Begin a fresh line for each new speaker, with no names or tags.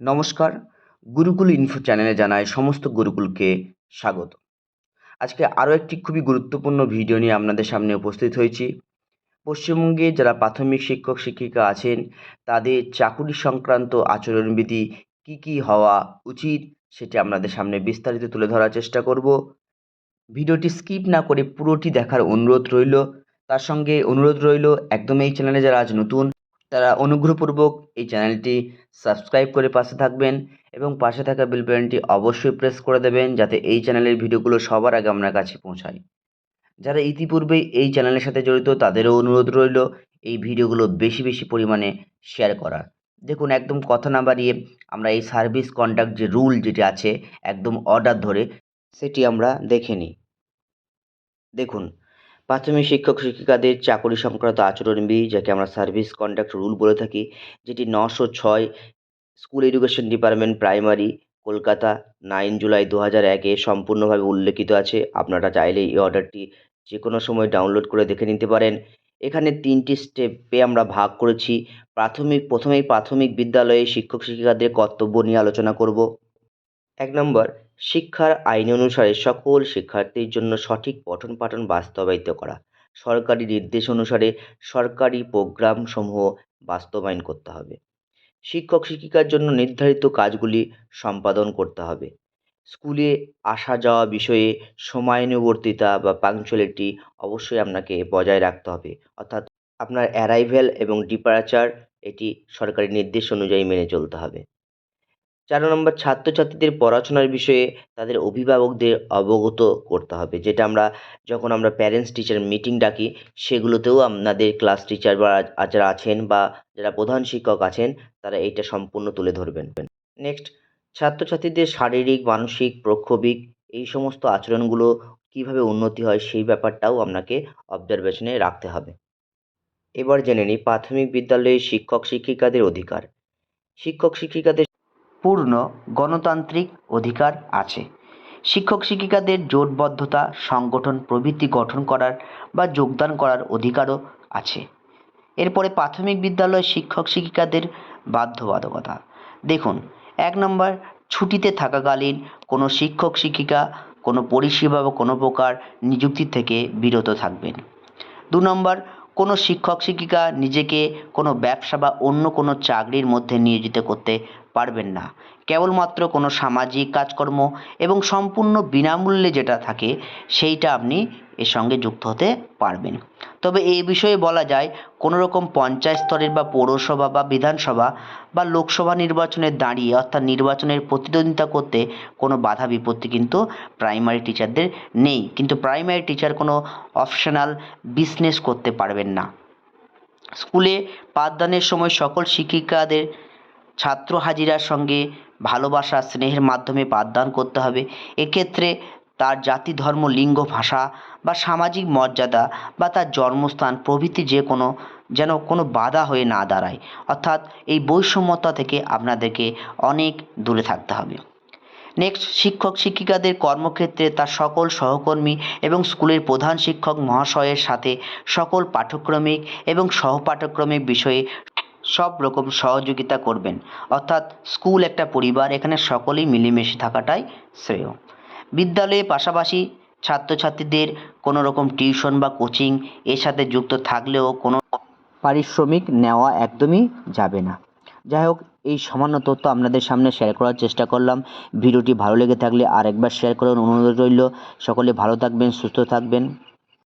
নমস্কার। গুরুকুল ইনফো চ্যানেলে জানাই সমস্ত গুরুকুলকে স্বাগত। আজকে আরও একটি খুবই গুরুত্বপূর্ণ ভিডিও নিয়ে আপনাদের সামনে উপস্থিত হয়েছি। পশ্চিমবঙ্গে যারা প্রাথমিক শিক্ষক শিক্ষিকা আছেন, তাদের চাকুরি সংক্রান্ত আচরণবিধি কী কী হওয়া উচিত সেটি আপনাদের সামনে বিস্তারিত তুলে ধরার চেষ্টা করব। ভিডিওটি স্কিপ না করে পুরোটি দেখার অনুরোধ রইল। তার সঙ্গে অনুরোধ রইল, একদম এই চ্যানেলে যারা আজ নতুন তারা অনুগ্রহপূর্বক এই চ্যানেলটি সাবস্ক্রাইব করে পাশে থাকবেন এবং পাশে থাকা বেল বাটনটি অবশ্যই প্রেস করে দেবেন যাতে এই চ্যানেলের ভিডিওগুলো সবার আগে আপনার কাছে পৌঁছায়। যারা ইতিপূর্বেই এই চ্যানেলের সাথে জড়িত তাদেরও অনুরোধ রইল এই ভিডিওগুলো বেশি বেশি পরিমাণে শেয়ার করার। দেখুন, একদম কথা না বাড়িয়ে আমরা এই সার্ভিস কন্ডাক্ট যে রুল যেটি আছে, একদম অর্ডার ধরে সেটি আমরা দেখে নিই। দেখুন প্রাথমিক শিক্ষক শিক্ষিকাদের চাকরি সংক্রান্ত আচরণবিধি যাকে আমরা সার্ভিস কন্ডাক্ট রুল বলে থাকি, যেটি নশো ছয় school education department primary Kolkata nine July দু হাজার একে সম্পূর্ণভাবে উল্লেখিত আছে। আপনারা চাইলে এই অর্ডারটি যে কোনো সময় ডাউনলোড করে দেখে নিতে পারেন। এখানে তিনটি স্টেপে আমরা ভাগ করেছি। প্রাথমিক, প্রথমেই প্রাথমিক বিদ্যালয়ে শিক্ষক শিক্ষিকাদের কর্তব্য নিয়ে আলোচনা করব। এক নম্বর, শিক্ষার আইন অনুসারে সকল শিক্ষার্থীর জন্য সঠিক পঠন পাঠন বাস্তবায়িত করা। সরকারি নির্দেশ অনুসারে সরকারি প্রোগ্রামসমূহ বাস্তবায়ন করতে হবে। শিক্ষক শিক্ষিকার জন্য নির্ধারিত কাজগুলি সম্পাদন করতে হবে। স্কুলে আসা যাওয়া বিষয়ে সময়ানুবর্তিতা বা পাংচুয়ালিটি অবশ্যই আপনাকে বজায় রাখতে হবে। অর্থাৎ আপনার অ্যারাইভেল এবং ডিপারেচার এটি সরকারি নির্দেশ অনুযায়ী মেনে চলতে হবে। চার নম্বর ছাত্রছাত্রীদের পড়াশোনার বিষয়ে তাদের অভিভাবকদের অবগত করতে হবে। যেটা আমরা যখন আমরা প্যারেন্টস টিচার মিটিং ডাকি, সেগুলোতেও আপনাদের ক্লাস টিচার বা যারা আছেন বা যারা প্রধান শিক্ষক আছেন, তারা এইটা সম্পূর্ণ তুলে ধরবেন। নেক্সট ছাত্রছাত্রীদের শারীরিক, মানসিক, প্রক্ষোভিক এই সমস্ত আচরণগুলো কীভাবে উন্নতি হয় সেই ব্যাপারটাও আপনাকে অবজারভেশনে রাখতে হবে। এবার জেনে নিই প্রাথমিক বিদ্যালয়ে শিক্ষক শিক্ষিকাদের অধিকার। শিক্ষক শিক্ষিকাদের পূর্ণ গণতান্ত্রিক অধিকার আছে। শিক্ষক শিক্ষিকাদের জোটবদ্ধতা, সংগঠন প্রভৃতি গঠন করার বা যোগদান করার অধিকারও আছে। এরপরে প্রাথমিক বিদ্যালয় শিক্ষক শিক্ষিকাদের বাধ্যবাধকতা। দেখুন, এক নম্বর, ছুটিতে থাকাকালীন কোনো শিক্ষক শিক্ষিকা, কোনো পরিষেবা বা কোনো প্রকার নিযুক্তি থেকে বিরত থাকবেন। দু নম্বর, কোনো শিক্ষক শিক্ষিকা নিজেকে কোনো ব্যবসা বা অন্য কোনো চাকরির মধ্যে নিয়োজিত করতে পারবেন না। কেবলমাত্র কোনো সামাজিক কাজকর্ম এবং সম্পূর্ণ বিনামূল্যে যেটা থাকে, সেইটা আপনি এর সঙ্গে যুক্ত হতে পারবেন। তবে এই বিষয়ে বলা যায় কোনো রকম পঞ্চায়েত স্তরের বা পৌরসভা বা বিধানসভা বা লোকসভা নির্বাচনে দাঁড়িয়ে অর্থাৎ নির্বাচনের প্রতিদ্বন্দ্বিতা করতে কোনো বাধা বিপত্তি কিন্তু প্রাইমারি টিচারদের নেই। কিন্তু প্রাইমারি টিচার কোনো অপশনাল বিজনেস করতে পারবেন না। স্কুলে পাঠদানের সময় সকল শিক্ষিকাদের ছাত্র হাজিরার সঙ্গে ভালোবাসা, স্নেহের মাধ্যমে পাঠদান করতে হবে। এক্ষেত্রে তার জাতি, ধর্ম, লিঙ্গ, ভাষা বা সামাজিক মর্যাদা বা তার জন্মস্থান, প্রভৃতি যে কোনো যেন কোনো বাধা হয়ে না দাঁড়ায়। অর্থাৎ এই বৈষম্যতা থেকে আপনাদেরকে অনেক দূরে থাকতে হবে। নেক্সট শিক্ষক, শিক্ষিকাদের কর্মক্ষেত্রে তার সকল সহকর্মী এবং স্কুলের প্রধান শিক্ষক, মহাশয়ের সাথে সকল পাঠ্যক্রমিক এবং সহপাঠক্রমিক বিষয়ে সব রকম সহযোগিতা করবেন। অর্থাৎ স্কুল একটা পরিবার, এখানে সকলেই মিলেমিশে থাকাটাই শ্রেয়। বিদ্যালয়ে পাশাপাশি ছাত্রছাত্রীদের কোনো রকম টিউশন বা কোচিং এর সাথে যুক্ত থাকলেও কোনো পারিশ্রমিক নেওয়া একদমই যাবে না। যাই হোক, এই সামান্য তথ্য আপনাদের সামনে শেয়ার করার চেষ্টা করলাম। ভিডিওটি ভালো লেগে থাকলে আরেকবার শেয়ার করার অনুরোধ রইল। সকলে ভালো থাকবেন, সুস্থ থাকবেন।